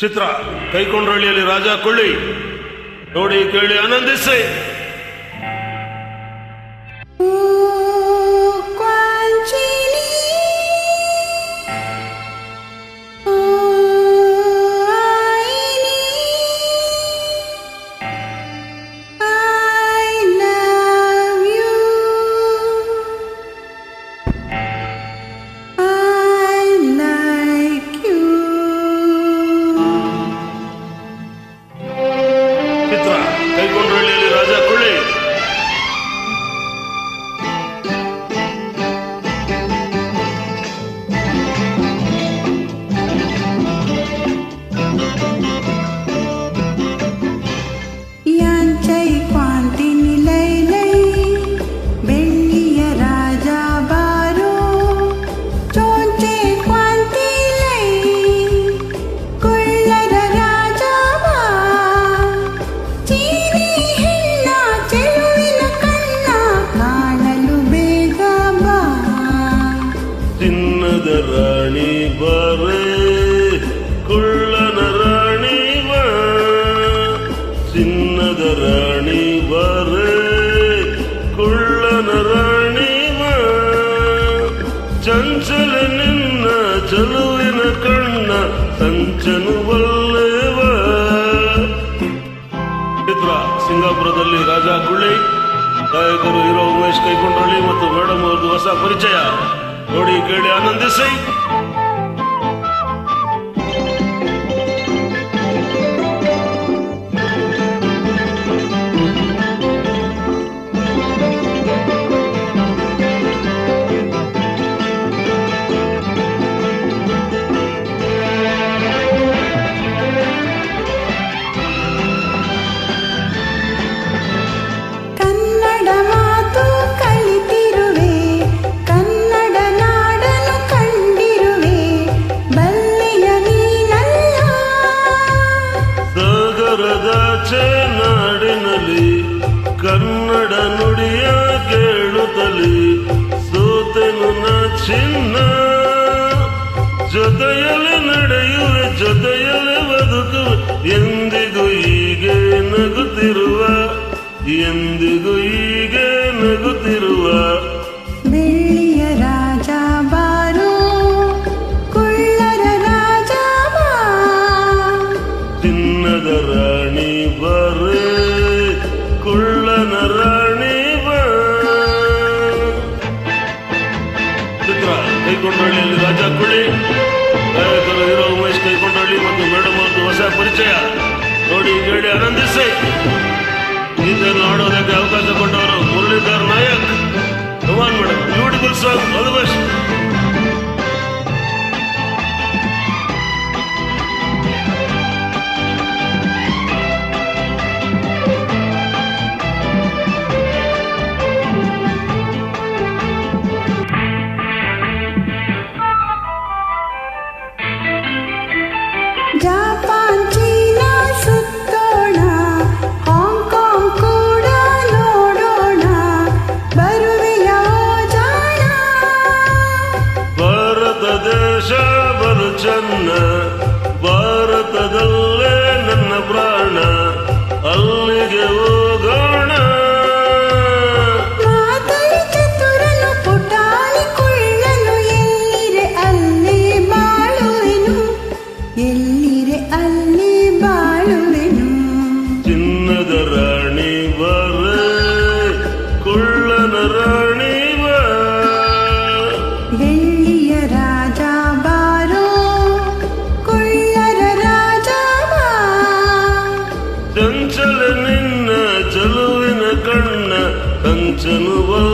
ಚಿತ್ರ ಕೈಕೊಂಡ್ರಳ್ಳಿಯಲ್ಲಿ ರಾಜ ಕೊಳ್ಳಿ. ನೋಡಿ ಕೇಳಿ ಆನಂದಿಸಿ. ಚಿನ್ನದ ರಾಣಿ ಬಾರೆ, ಕುಳ್ಳನ ರಾಣಿ ಬಾ, ಚಿನ್ನದ ರಾಣಿ ಬಾರೆ, ಕುಳ್ಳನ ರಾಣಿ ಬಾ, ಚಂಚಲ ನಿನ್ನ ಚಲುವಿನ ಕಣ್ಣ, ಸಂಚನು ಬಲ್ಲೇವ. ಚಿತ್ರ ಸಿಂಗಾಪುರದಲ್ಲಿ ರಾಜಾ ಕುಳ್ಳಿ, ಗಾಯಕರು, ಹೀರೋ ಉಮೇಶ್ ಕೈಕೊಂಡಳ್ಳಿ ಮತ್ತು ಮೇಡಮ್ ಅವ್ರದ್ದು ಹೊಸ ಪರಿಚಯ. ਘੋੜੀ ਗੜਿਆ ਆਨੰਦ ਸਿੰਘ? ಜೊತೆಯಲ್ಲಿ ನಡೆಯುವೆ ಜೊತೆಯಲ್ಲಿ ಬದುಕುವೆ ಎಂದಿಗೂ ಹೀಗೆ ನಗುತ್ತಿರುವ ಎಂದಿಗೂ ಹೀಗೆ ನಗುತ್ತಿರುವ ಬೆಳ್ಳಿಯ ರಾಜ ಬಾರೋ ಕುಳ್ಳರ ರಾಜ ಬಾ ಚಿನ್ನದ ರಾಣಿ ಬರೆ ಕುಳ್ಳನ ರಾಣಿ ಬಾ ಚಿತ್ರ ಕೈಕೊಂಡಳ್ಳಿಯಲ್ಲಿ ರಾಜ ಕುಳಿ ನೋಡಿ ಕೇಳಿ ಆನಂದಿಸಿ. ಗೀತೆಯನ್ನು ಆಡೋದಕ್ಕೆ ಅವಕಾಶ ಕೊಟ್ಟವರು Muralidhar Nayak. Come on madam beautiful song all best Phantom of